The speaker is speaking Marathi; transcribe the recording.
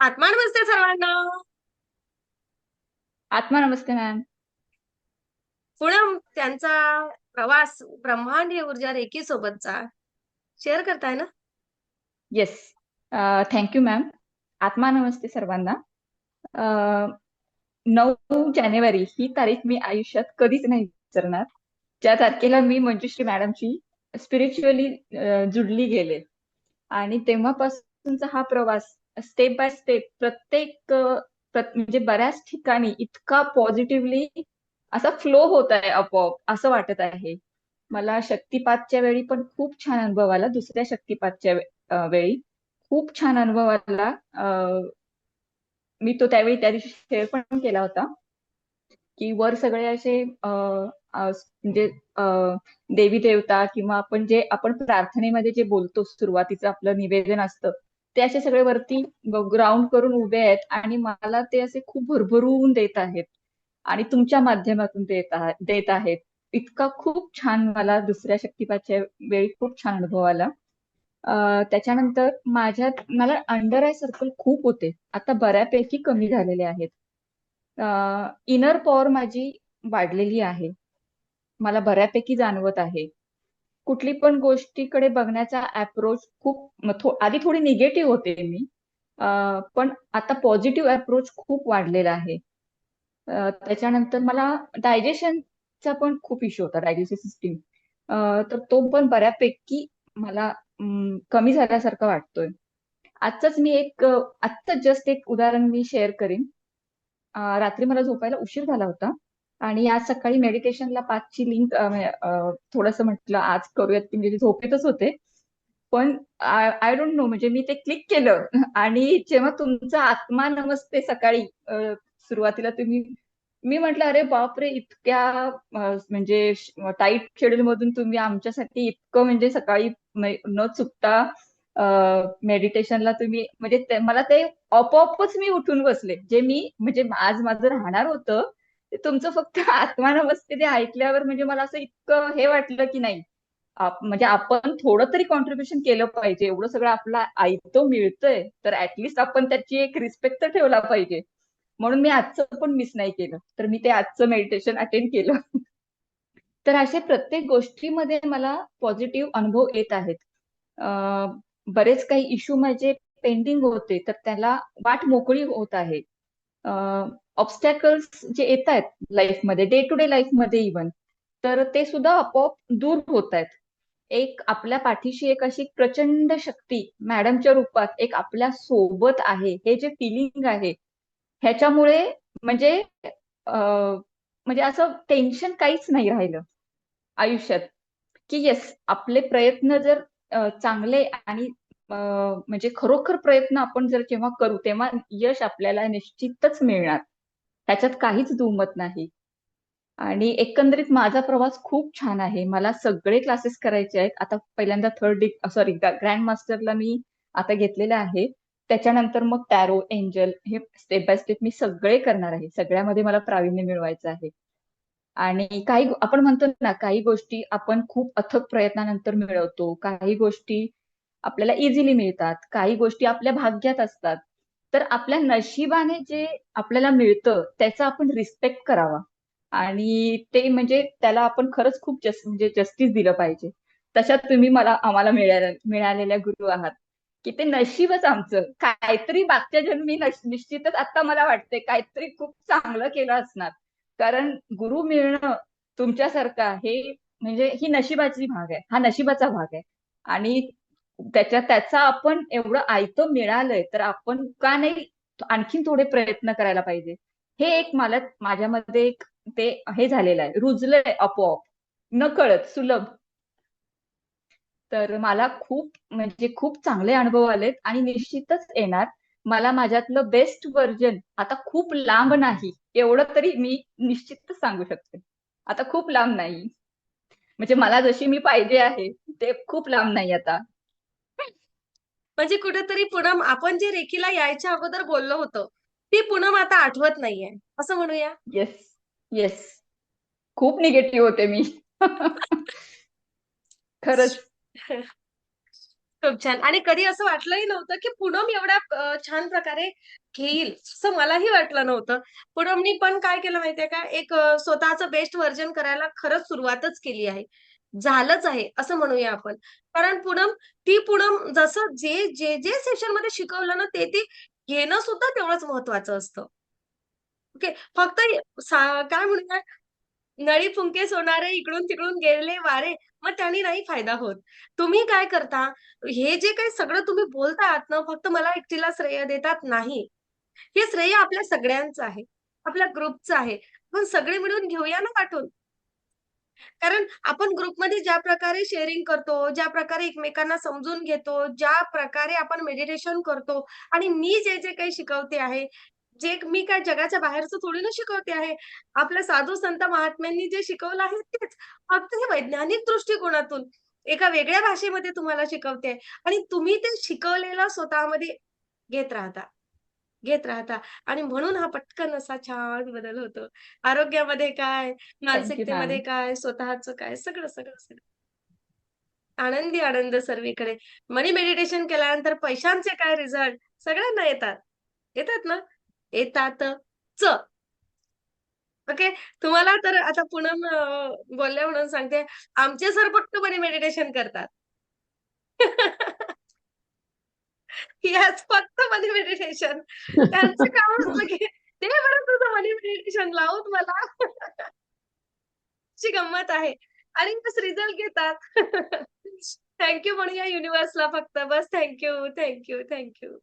आत्मा नमस्ते सर्वांना. आत्मा नमस्ते मॅम. पूनम त्यांचा प्रवास ब्रह्मांडीय ऊर्जा रेकी सोबतचा शेअर करताय ना? येस थँक्यू मॅम आत्मा नमस्ते सर्वांना. नऊ जानेवारी ही तारीख मी आयुष्यात कधीच नाही विसरणार. ज्या तारखेला मी मंजुश्री मॅडमची स्पिरिच्युअली जुडली गेले. आणि तेव्हापासूनचा हा प्रवास स्टेप बाय स्टेप प्रत्येक म्हणजे बऱ्याच ठिकाणी इतका पॉझिटिव्हली असा फ्लो होत आहे आपोआप असं वाटत आहे. मला शक्तिपातच्या वेळी पण खूप छान अनुभव आला दुसऱ्या शक्तिपातच्या वेळी खूप छान अनुभव आला. मी तो त्यावेळी त्या दिवशी शेअर पण केला होता की वर सगळे असे म्हणजे देवी देवता किंवा आपण जे आपण प्रार्थनेमध्ये जे बोलतो सुरुवातीचं आपलं निवेदन असतं ते असे सगळे वरती ग्राउंड करून उभे आहेत आणि मला ते असे खूप भरभरून देत आहेत. आणि तुमच्या माध्यमातून देत देत आहेत. इतका खूप छान मला दुसऱ्या शक्तिपाच्या वेळी खूप छान अनुभव आला. त्याच्यानंतर माझ्यात मला अंडर आय सर्कल खूप होते. आता बऱ्यापैकी कमी झालेले आहेत. इनर पॉवर माझी वाढलेली आहे. मला बऱ्यापैकी जाणवत आहे. कुठली पण गोष्टीकडे बघण्याचा अप्रोच खूप थो- आधी थोडी निगेटिव्ह होते मी. पण आता पॉझिटिव्ह अप्रोच खूप वाढलेला आहे. त्याच्यानंतर मला डायजेशनचा पण खूप इश्यू होता डायजेस्टिव्ह सिस्टीम तर तो पण बऱ्यापैकी मला कमी झाल्यासारखं वाटतोय. आजच मी एक अ, जस्ट एक उदाहरण मी शेअर करीन. रात्री मला झोपायला उशीर झाला होता. आणि आज सकाळी मेडिटेशनला पाचची लिंक म्हणजे, थोडंसं म्हटलं आज करूयात की म्हणजे झोपेतच होते. पण आय डोंट नो म्हणजे मी ते क्लिक केलं आणि जेव्हा तुमचा आत्मा नमस्ते सकाळी सुरुवातीला तुम्ही मी म्हटलं अरे बापरे इतक्या म्हणजे टाईट शेड्यूल मधून तुम्ही आमच्यासाठी इतकं म्हणजे सकाळी न चुकता मेडिटेशनला तुम्ही म्हणजे मला ते आपोआपच मी उठून बसले. जे मी म्हणजे आज माझं राहणार होतं तुमचं फक्त आत्मानमस्ते ते ऐकल्यावर म्हणजे मला असं इतकं हे वाटलं की नाही. म्हणजे आपण थोडं तरी कॉन्ट्रीब्युशन केलं पाहिजे. एवढं सगळं आपला ऐकतो मिळतोय. तर ऍटलिस्ट आपण त्याची एक रिस्पेक्ट तर ठेवला पाहिजे. म्हणून मी आजचं पण मिस नाही केलं. तर मी ते आजचं मेडिटेशन अटेंड केलं. तर असे प्रत्येक गोष्टीमध्ये मला पॉझिटिव्ह अनुभव येत आहेत. बरेच काही इश्यू माझे पेंडिंग होते. तर त्याला वाट मोकळी होत आहे. ऑब्स्टॅकल्स जे येत आहेत लाईफमध्ये डे टू डे लाईफमध्ये इव्हन तर ते सुद्धा आपोआप दूर होत आहेत एक आपल्या पाठीशी एक अशी प्रचंड शक्ती मॅडमच्या रूपात एक आपल्यासोबत आहे हे जे फिलिंग आहे ह्याच्यामुळे म्हणजे म्हणजे असं टेन्शन काहीच नाही राहिलं आयुष्यात. की येस आपले प्रयत्न जर चांगले आणि म्हणजे खरोखर प्रयत्न आपण जर जेव्हा करू तेव्हा यश आपल्याला निश्चितच मिळणार. त्याच्यात काहीच दुमत नाही. आणि एकंदरीत माझा प्रवास खूप छान आहे. मला सगळे क्लासेस करायचे आहेत. आता पहिल्यांदा थर्ड सॉरी ग्रँड मास्टरला मी आता घेतलेलं आहे. त्याच्यानंतर मग टॅरो एंजल हे स्टेप बाय स्टेप मी सगळे करणार आहे. सगळ्यामध्ये मला प्रावीण्य मिळवायचं आहे. आणि काही आपण म्हणतो ना काही गोष्टी आपण खूप अथक प्रयत्नानंतर मिळवतो. काही गोष्टी आपल्याला इझिली मिळतात. काही गोष्टी आपल्या भाग्यात असतात. तर आपल्या नशिबाने जे आपल्याला मिळतं त्याचा आपण रिस्पेक्ट करावा. आणि ते म्हणजे त्याला आपण खरंच खूप जस म्हणजे जस्टिस दिलं पाहिजे. तशात तुम्ही मला आम्हाला मिळाल्या मिळालेल्या गुरु आहात. की ते नशीबच आमचं. काहीतरी मागच्या जन्मी निश्चितच आता मला वाटते काहीतरी खूप चांगलं केलं असणार. कारण गुरु मिळणं तुमच्यासारखा हे म्हणजे ही नशिबाची भाग आहे. हा नशिबाचा भाग आहे. आणि त्याच्या त्याचा आपण एवढं आयतं मिळालंय तर आपण का नाही आणखीन थोडे प्रयत्न करायला पाहिजे. हे एक मला माझ्यामध्ये एक ते हे झालेलं आहे. रुजलंय आपोआप. न कळत सुलभ. तर मला खूप म्हणजे खूप चांगले अनुभव आलेत आणि निश्चितच येणार. मला माझ्यातलं बेस्ट व्हर्जन आता खूप लांब नाही. एवढं तरी मी निश्चितच सांगू शकते. आता खूप लांब नाही. म्हणजे मला जशी मी पाहिजे आहे ते खूप लांब नाही आता. म्हणजे कुठेतरी पूनम आपण जे रेकीला यायच्या अगोदर बोललो होतो ती पूनम आता आठवत नाहीये असं म्हणूया येस येस खूप निगेटिव्ह होते मी खरंच खूप छान. आणि कधी असं वाटलंही नव्हतं, की पूनम एवढ्या छान प्रकारे घेईल, असं मलाही वाटलं नव्हतं. पूनमनी पण काय केलं माहितीये का, एक स्वतःचं बेस्ट व्हर्जन करायला खरंच सुरुवातच केली आहे. झालंच आहे, असं म्हणूया आपण. कारण पुनम ती पूनम जसं जे, जे, जे सेशनमध्ये शिकवलं ना, ते, ते घेणं सुद्धा तेवढंच महत्वाचं असतं. ओके. फक्त काय म्हणूया, नळी फुंके सोनारे इकडून-तिकडून गेले वारे, मग त्यांनी नाही फायदा होत. तुम्ही काय करता, हे जे काही सगळं तुम्ही बोलता आहात ना, फक्त मला एकटीला श्रेय देतात, नाही. हे श्रेय आपल्या सगळ्यांचं आहे. आपल्या ग्रुपचं आहे. पण सगळे मिळून घेऊया ना वाटून. कारण आपण ग्रुपमध्ये ज्या प्रकारे शेअरिंग करतो, ज्या प्रकारे एकमेकांना समजून घेतो, ज्या प्रकारे आपण मेडिटेशन करतो आणि मी जे-जे काही शिकवते आहे, जे मी काय जगाच्या बाहेरचं थोडी ना शिकवते आहे. आपल्या साधू संत महात्म्यांनी जे शिकवलं आहे तेच. फक्त हे वैज्ञानिक दृष्टिकोनातून एका वेगळ्या भाषेमध्ये तुम्हाला शिकवते आणि तुम्ही ते शिकवलेलं स्वतःमध्ये घेत राहता. घेत राहता आणि म्हणून हा पटकन असा छान बदल होतो. आरोग्यामध्ये काय, मानसिकतेमध्ये. काय, स्वतःचं काय, सगळं, सगळं, सगळं. आनंदी आनंद सर्वीकडे. मनी मेडिटेशन केल्यानंतर पैशांचे काय रिझल्ट सगळ्यांना येतात. येतात ना? येतातच. ओके. तुम्हाला तर आता पूनम बोलल्या म्हणून सांगते, आमचे सर फक्त मनी मेडिटेशन करतात. येस, फक्त मनी मेडिटेशन. त्यांचं काम असतं, की ते बरं तुझं मनी मेडिटेशन लावून मला." ची गंमत आहे आणि बस रिझल्ट घेतात. थँक यू म्हणूया युनिव्हर्सला फक्त. बस थँक यू, थँक्यू